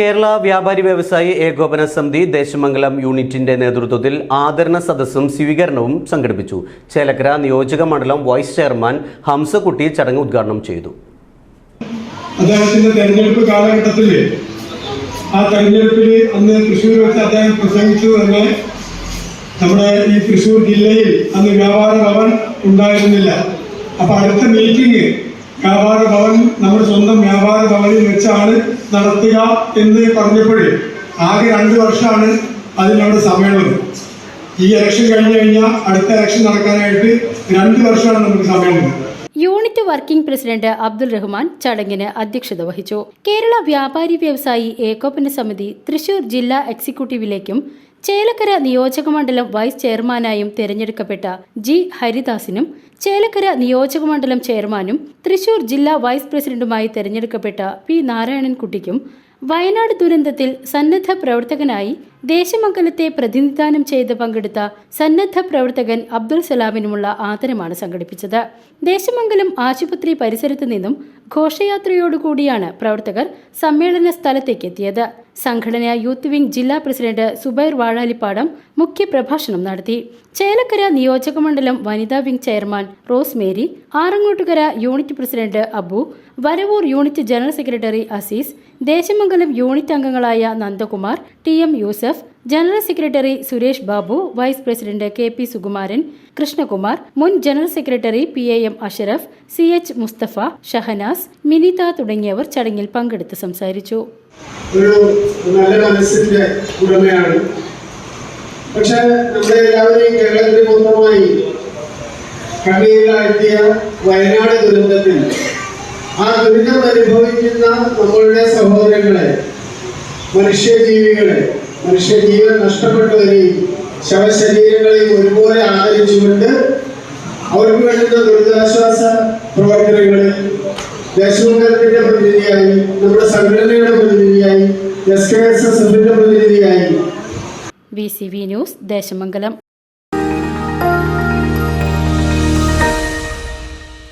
Kerala Vyapari Vyavasayi Ekopana സമിതി ദേശമംഗലം യൂണിറ്റിന്റെ നേതൃത്വത്തിൽ ആദരണ സദസ്സും സ്വീകരണവും സംഘടിപ്പിച്ചു. ചേലക്കര നിയോജക മണ്ഡലം വൈസ് ചെയർമാൻ ഹംസക്കുട്ടി ചടങ്ങ് ഉദ്ഘാടനം ചെയ്തു. അദ്ദേഹത്തിന്റെ തെരഞ്ഞെടുപ്പ് കാലഘട്ടത്തിൽ ആ തെരഞ്ഞെടുപ്പിൽ അന്ന് തൃശ്ശൂർ വെച്ച് അദ്ദേഹം പ്രസംഗിച്ചു തന്നെ നമ്മുടെ ഈ തൃശ്ശൂർ ജില്ലയിൽ അന്ന് വ്യാപാര ഭവൻ ഉണ്ടായിരുന്നില്ല. അപ്പൊ അടുത്ത മീറ്റിംഗ് വ്യാപാര ഭവൻ നമ്മുടെ സ്വന്തം വ്യാപാര ഭവനിൽ വെച്ചാണ് നടത്തുക എന്ന് പറഞ്ഞപ്പോഴേ ആകെ രണ്ട് വർഷമാണ് അതിനവിടെ സമയമുള്ളത്. ഈ ഇലക്ഷൻ കഴിഞ്ഞു കഴിഞ്ഞാൽ അടുത്ത ഇലക്ഷൻ നടക്കാനായിട്ട് രണ്ട് വർഷമാണ് നമുക്ക് സമയമുള്ളത്. Unit working president Abdul Rahman ചടങ്ങിന് അധ്യക്ഷത വഹിച്ചു. കേരള വ്യാപാരി വ്യവസായി ഏകോപന സമിതി തൃശൂർ ജില്ലാ എക്സിക്യൂട്ടീവിലേക്കും ചേലക്കര നിയോജകമണ്ഡലം വൈസ് ചെയർമാനായും തെരഞ്ഞെടുക്കപ്പെട്ട ജി ഹരിദാസിനും ചേലക്കര നിയോജകമണ്ഡലം ചെയർമാനും തൃശൂർ ജില്ലാ വൈസ് പ്രസിഡന്റുമായി തെരഞ്ഞെടുക്കപ്പെട്ട പി നാരായണൻകുട്ടിക്കും വയനാട് ദുരന്തത്തിൽ സന്നദ്ധ പ്രവർത്തകനായി ദേശമംഗലത്തെ പ്രതിനിധാനം ചെയ്ത് പങ്കെടുത്ത സന്നദ്ധ പ്രവർത്തകൻ അബ്ദുൾ സലാമിനുമുള്ള ആദരമാണ് സംഘടിപ്പിച്ചത്. ദേശമംഗലം ആശുപത്രി പരിസരത്ത് നിന്നും ഘോഷയാത്രയോടുകൂടിയാണ് പ്രവർത്തകർ സമ്മേളന സ്ഥലത്തേക്ക് എത്തിയത് സംഘടന യൂത്ത് വിംഗ് ജില്ലാ പ്രസിഡന്റ് സുബൈർ വാഴാലിപ്പാടം മുഖ്യപ്രഭാഷണം നടത്തി. ചേലക്കര നിയോജകമണ്ഡലം വനിതാ wing chairman Rosemary Arangottukara unit president Abu Varavoor unit general secretary Azeez Desamangalam unit അംഗങ്ങളായ Nandakumar T M Yusuf general secretary Suresh Babu vice president K P Sukumaran Krishnakumar മുൻ general secretary P A M Ashraf C H Mustafa Shahanas Minitha തുടങ്ങിയവർ ചടങ്ങിൽ പങ്കെടുത്ത് സംസാരിച്ചു. ഒരു നല്ല മനസ്സിന്റെ ഉടമയാണ്. പക്ഷെ നമ്മുടെ എല്ലാവരെയും കേരളത്തിന് മൊത്തമായി കണ്ണീരിലാഴ്ത്തിയ വയനാട് ദുരന്തത്തിൽ ആ ദുരിതം അനുഭവിക്കുന്ന നമ്മളുടെ സഹോദരങ്ങളെ മനുഷ്യജീവികളെ മനുഷ്യജീവൻ നഷ്ടപ്പെട്ടവരെയും ശവശരീരങ്ങളെയും ഒരുപോലെ ആദരിച്ചുകൊണ്ട് അവർക്ക് വേണ്ടുന്ന ദുരിതാശ്വാസ പ്രവർത്തനങ്ങളിൽ ദേശമംഗലത്തിന്റെ പ്രതിനിധിയായി നമ്മുടെ സംഘടനയുടെ പ്രതിനിധിയായി എസ് കെ എസ് എസ് എഫിന്റെ പ്രതിനിധിയായി V C V news Desamangalam